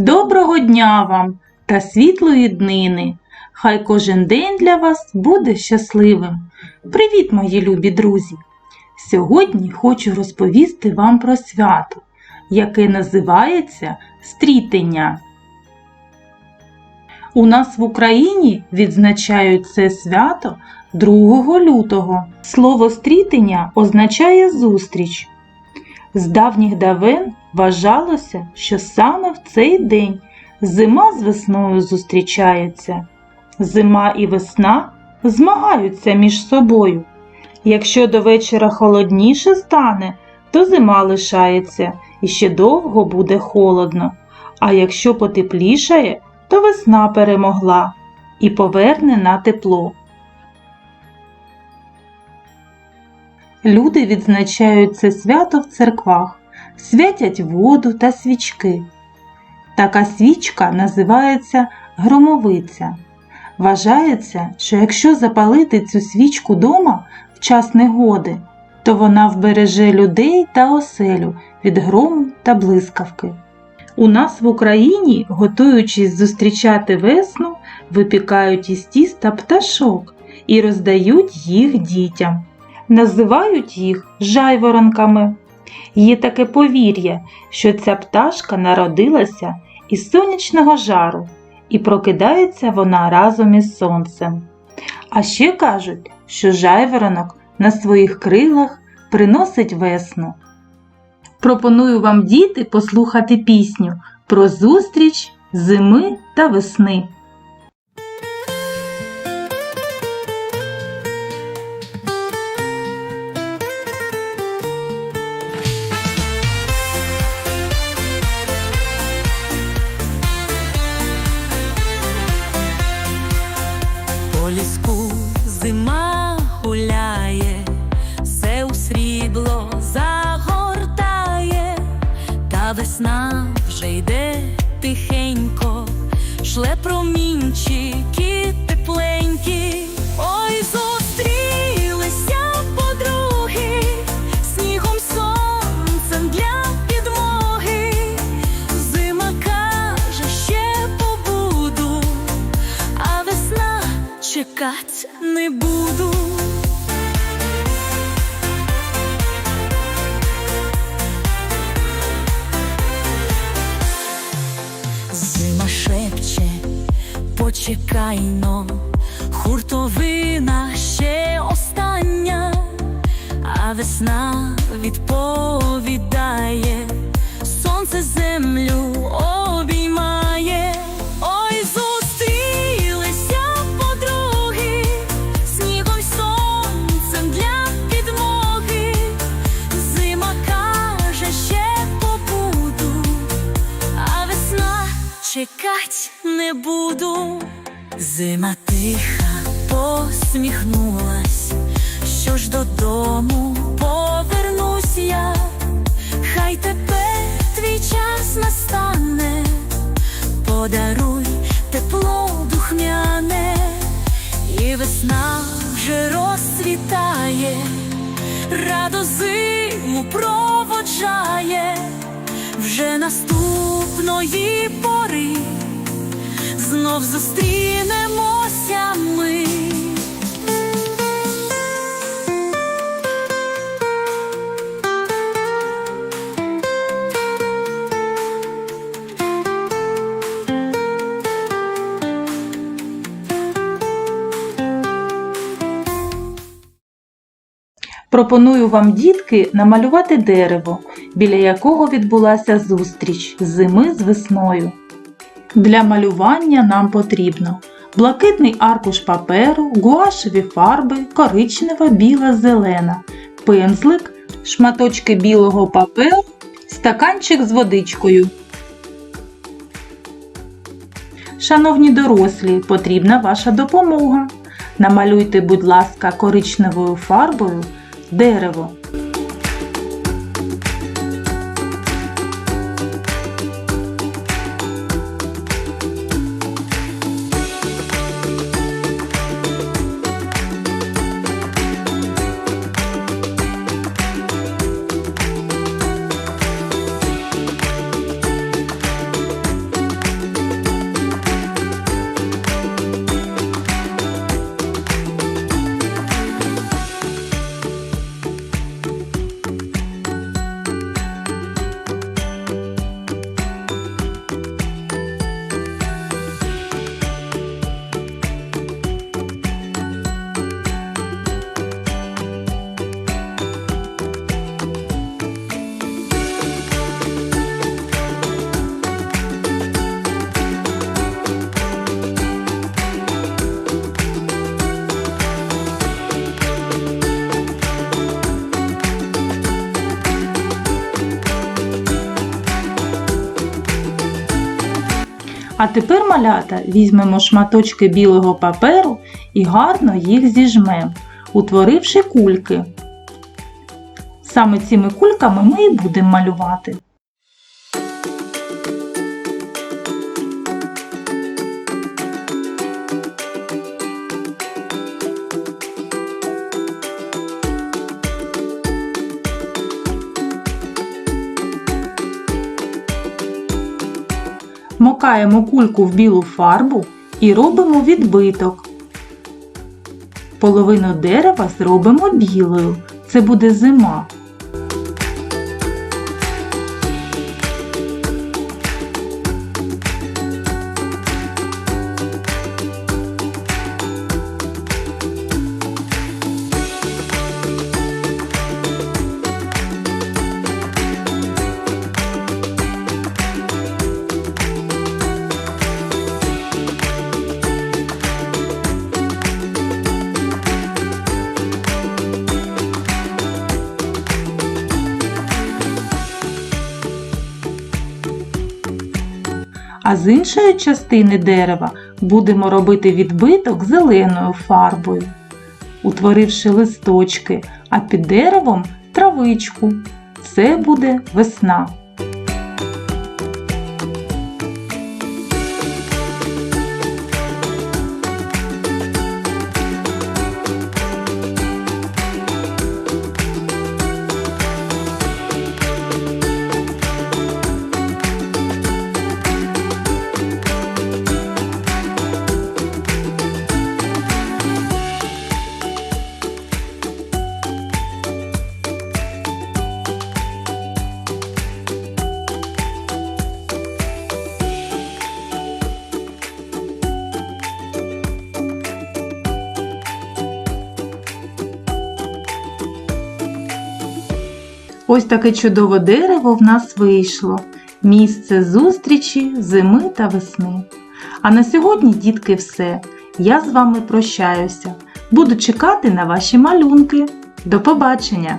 Доброго дня вам та світлої днини. Хай кожен день для вас буде щасливим. Привіт, мої любі друзі! Сьогодні хочу розповісти вам про свято, яке називається Стрітення. У нас в Україні відзначають це свято 2 лютого. Слово стрітення означає зустріч. З давніх давен вважалося, що саме в цей день зима з весною зустрічається. Зима і весна змагаються між собою. Якщо до вечора холодніше стане, то зима лишається і ще довго буде холодно. А якщо потеплішає, то весна перемогла і поверне на тепло. Люди відзначають це свято в церквах, святять воду та свічки. Така свічка називається громовиця. Вважається, що якщо запалити цю свічку дома в час негоди, то вона вбереже людей та оселю від грому та блискавки. У нас в Україні, готуючись зустрічати весну, випікають із тіста пташок і роздають їх дітям. Називають їх жайворонками. Є таке повір'я, що ця пташка народилася із сонячного жару і прокидається вона разом із сонцем. А ще кажуть, що жайворонок на своїх крилах приносить весну. Пропоную вам, діти, послухати пісню про зустріч зими та весни. Та весна вже йде тихенько, шле промінчики тепленькі. Ой, зустрілися подруги, снігом сонцем для підмоги. Зима каже, ще побуду а весна чекать не буду. Почекайно, хуртовина ще остання, а весна відповідає, сонце землю обіймає. Не буду. Зима тиха посміхнулась, що ж додому повернусь я, хай тепер твій час настане, подаруй тепло духмяне, і весна вже розцвітає, радо зиму проводжає, вже наступної пори знов зустрінемося ми. Пропоную вам, дітки, намалювати дерево, біля якого відбулася зустріч зими з весною. Для малювання нам потрібно блакитний аркуш паперу, гуашеві фарби, коричнева, біла, зелена, пензлик, шматочки білого паперу, стаканчик з водичкою. Шановні дорослі, потрібна ваша допомога. Намалюйте, будь ласка, коричневою фарбою дерево. А тепер, малята, візьмемо шматочки білого паперу і гарно їх зіжмемо, утворивши кульки. Саме цими кульками ми і будемо малювати. Мокаємо кульку в білу фарбу і робимо відбиток. Половину дерева зробимо білою. Це буде зима. А з іншої частини дерева будемо робити відбиток зеленою фарбою, утворивши листочки, а під деревом травичку. Це буде весна. Ось таке чудове дерево в нас вийшло. Місце зустрічі зими та весни. А на сьогодні, дітки, все. Я з вами прощаюся. Буду чекати на ваші малюнки. До побачення!